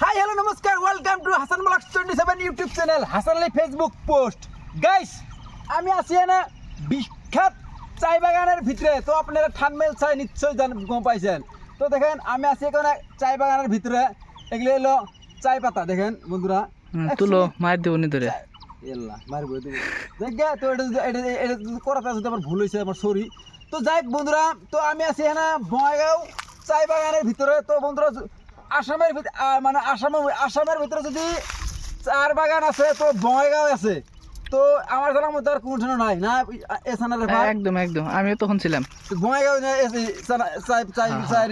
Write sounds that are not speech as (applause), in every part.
High hello নমস্কার welcome to Hasan মালাক্স twenty seven YouTube channel Hasan Ali Facebook post guys আমি আছি না বিখ্যাত চাই বাগানের ভিতরে। তো আপনারা ঠানমেল চাই নিশ্চয়ই জান গম পাইছেন। তো দেখেন আমি আছি এখানে চাই বাগানের ভিতরে। এগুলো হলো চাই পাতা দেখেন বন্ধুরা। তুলো মার দেবো নি ধরে। এল্লা মারবো তুমি তো এটা যদি- এটা এটা যদি করাতে যদি আমার ভুল হয়েছে আমার সরি তো যাই বন্ধুরা তো আমি আছি এখানে বঙ্গাইগাঁও চাই বাগানের ভিতরে। তো বন্ধুরা আসামের ভিতরে মানে আসামের আসামের ভিতরে যদি চার বাগান আছে তো বঙ্গাইগাঁও আছে তো আমার জানার মধ্যে আর কোনো নাই না? এসানা রেফার একদম একদম। আমিও তখন ছিলাম। বঙ্গাইগাঁও চাই চাই চাই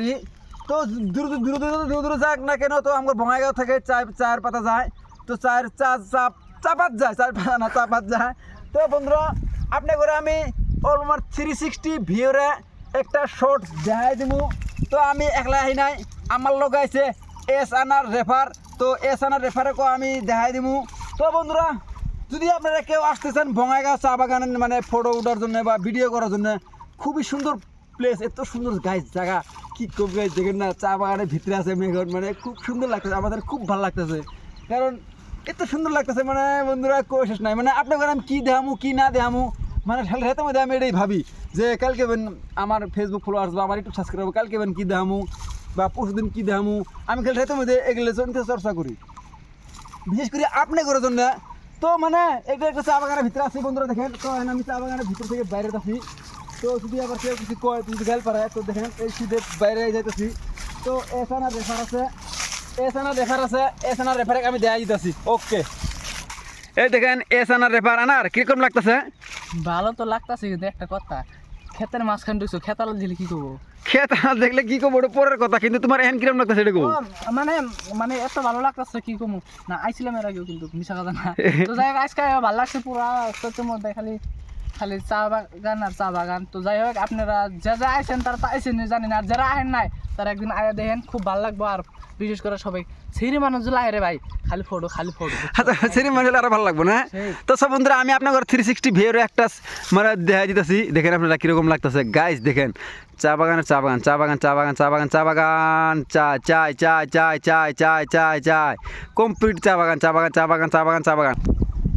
তো দূর দূর দূর দূর দূর যাক না কেন তো আমার বঙ্গাইগাঁও থেকে চায় চার পাতা যায়। তো চার চা চাপ চাপাত যায় চার পাতা না চাপাত যায়। তো বন্ধুরা আপনি করে আমি অলমার থ্রি সিক্সটি ভিউরে একটা শর্ট দেখাই দিব তো আমি একলা আহি নাই। আমার লগ আছে এস আনার রেফার তো এস আনার রেফারকে আমি দেখাই দিব তো বন্ধুরা, যদি আপনারা কেউ আসতেছেন বঙ্গাইগাঁও চা বাগানের মানে ফটো ওঠার জন্য বা ভিডিও করার জন্য, খুবই সুন্দর প্লেস এত সুন্দর গাছ জায়গা। কি করব গাছ দেখেন না, চা বাগানের ভিতরে আছে মেঘন মানে খুব সুন্দর লাগতেছে, আমাদের খুব ভালো লাগতেছে। কারণ এত সুন্দর লাগতেছে মানে বন্ধুরা কোশেষ নাই। মানে আপনাকে আমি কী দেখামু, কী না দেখামু মানে হেলথের মধ্যে আমি এটাই ভাবি, যে কালকে বেন আমার ফেসবুক ফলোয়ার্স বা আমার একটু সাবস্ক্রাইব কালকে কী দেখামু বা পরশুদিন কী দেখামু? আমি খেলে হেলথের মধ্যে এগুলো চিন্তা চর্চা করি। বিশেষ করে আপনি করার জন্য। তো মানে এটা একটা চা বাগানের ভিতরে আছি বন্ধুরা, দেখেন। তো আমি চা বাগানের ভিতর থেকে বাইরে আছি তো যদি আবার কেউ কিছু কয় তুমি গেল পারে তো দেখেন, এই শীতে বাইরে যাইতেছি। তো এসানা রেফার আছে এসানা রেফার আছে এসানা রেফারে আমি দেয়া দিতেছি। ওকে। এই দেখেন এসানা রেফার আনার, কীরকম লাগতেছে? ভালো তো লাগতাছে, কিন্তু একটা কথা। ক্ষেতের মাঝখান ঢুকছো খেতাল দিলে কি করব? খেত দেখলে কি করব ওটা পরের কথা কিন্তু তোমার এখন কিরম লাগতেছে এটা মানে মানে এত ভালো লাগতাছে কি কম? না আইছিলাম এর আগেও কিন্তু মিশা কথা না। (laughs) তো যাই হোক আজকে ভালো লাগছে পুরা মধ্যে খালি খালি চা বাগান আর চা বাগান। তো যাই হোক আপনারা যা যা আইছেন তারা তো আইছেন জানি না আর যারা আহেন নাই তারা একদিন আয়া দেখেন খুব ভালো লাগবো আর বিশেষ করে সবাই। সিঁড়ি মানুষ রে ভাই খালি ফটো খালি ফটো। আচ্ছা সেরি মানে আরও ভালো লাগবে না। তো সব বন্ধুরা আমি আপনার থ্রি সিক্সটি ভিউর একটা মানে দেখা দিতেছি। দেখেন আপনারা কীরকম লাগতেছে। গাইস দেখেন চা বাগানের চা বাগান চা বাগান চা বাগান চা বাগান চা বাগান চা চাই চাই চাই চাই চাই চাই চাই। কমপ্লিট চা বাগান চা বাগান চা বাগান চা বাগান চা বাগান।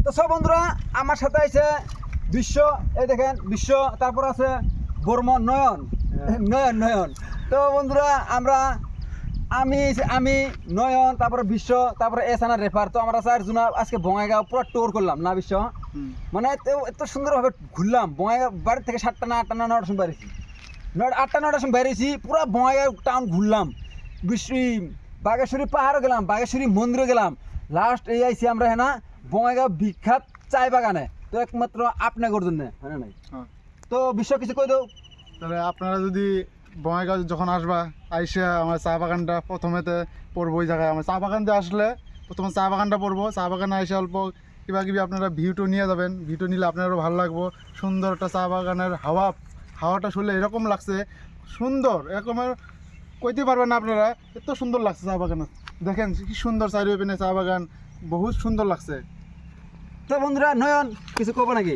তো সব বন্ধুরা আমার সাথে আছে বিশ্ব এই দেখেন বিশ্ব তারপর আছে বর্মন নয়ন নয়ন নয়ন। তো বন্ধুরা আমরা আমি আমি নয়ন তারপরে বিশ্ব তারপরে এসানা রেফার তো আমরা স্যার জুনা আজকে বঙ্গাইগাঁও পুরো টোর করলাম না বিশ্ব? মানে এত এত সুন্দরভাবে ঘুরলাম। বঙ্গাইগাঁও বাড়ি থেকে সাতটা না আটটা না নটার সময় বেরিয়েছি। নটা আটটা নটার সময় বেরিয়েছি পুরো বঙ্গাইগাঁও টাউন ঘুরলাম। বিশ্ব বাগেশ্বরী পাহাড়ও গেলাম বাগেশ্বরী মন্দিরে গেলাম। লাস্ট এই আইছি আমরা হ্যাঁ না বঙ্গাইগাঁও বিখ্যাত চায় বাগানে। তো একমাত্র আপনার জন্য হ্যাঁ নাই। তো বিশ্ব কিছু কই দাও। তাহলে আপনারা যদি বঙ্গাইগাঁও যখন আসবা, আইসা আমার চা বাগানটা প্রথমেতে পড়ব ওই জায়গায়। আমার চা বাগান দিয়ে আসলে প্রথমে চা বাগানটা পড়ব চা বাগানে এসে অল্প কিবা কিবি আপনারা ভিউটো নিয়ে যাবেন। ভিউটো নিলে আপনারও ভালো লাগবো। সুন্দর একটা চা বাগানের হাওয়া, হাওয়াটা শুনলে এরকম লাগছে। সুন্দর এরকমের কইতে পারবেন না আপনারা। এত সুন্দর লাগছে চা বাগানে। দেখেন কি সুন্দর চারিও পেনে চা বাগান। বহুত সুন্দর লাগছে। তো বন্ধুরা, নয়ন, কিছু কব নাকি?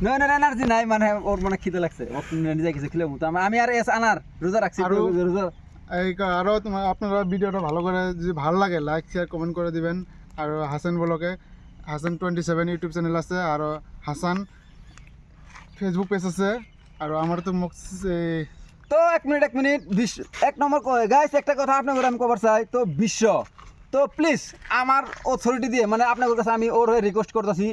নয়নের এনার্জি নাই মানে ওর মানে খিদে লাগছে। নিজে কিছু খেলে মতো আমি আর এস আনার রোজা রাখছি রোজা- এই আরও তোমার আপনারা ভিডিওটা ভালো করে যদি ভালো লাগে লাইক শেয়ার কমেন্ট করে দিবেন। আর হাসান বলকে Hasan twenty seven YouTube channel আছে আর হাসান ফেসবুক পেজ আছে আর আমার তো মুখ তো এক মিনিট এক মিনিট বিশ্ব এক নম্বর গাইস একটা কথা আপনার আমি কবার চাই তো বিশ্ব। তো প্লিজ আমার অথরিটি দিয়ে মানে আপনার কাছে আমি ওর হয়ে রিকোয়েস্ট করতেছি।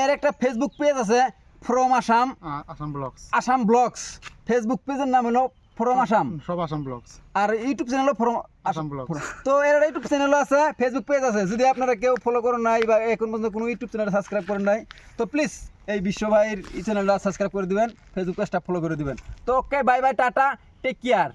এর একটা ফেসবুক পেজ আছে from Assam Assam blogs Assam blogs Facebook পেজের নাম হলো ফ্রম আসাম সব আসাম ব্লগস আর ইউটিউব চ্যানেলও ফ্রম আসাম ব্লগস তো এর ইউটিউব চ্যানেলও আছে ফেসবুক পেজ আছে। যদি আপনারা কেউ ফলো করেন নাই বা এখন পর্যন্ত কোনো ইউটিউব চ্যানেল সাবস্ক্রাইব করেন নাই তো প্লিজ এই বিশ্ব ভাইয়ের এই চ্যানেলটা সাবস্ক্রাইব করে দিবেন ফেসবুক পেজটা ফলো করে দিবেন। তো okay bye bye tata take care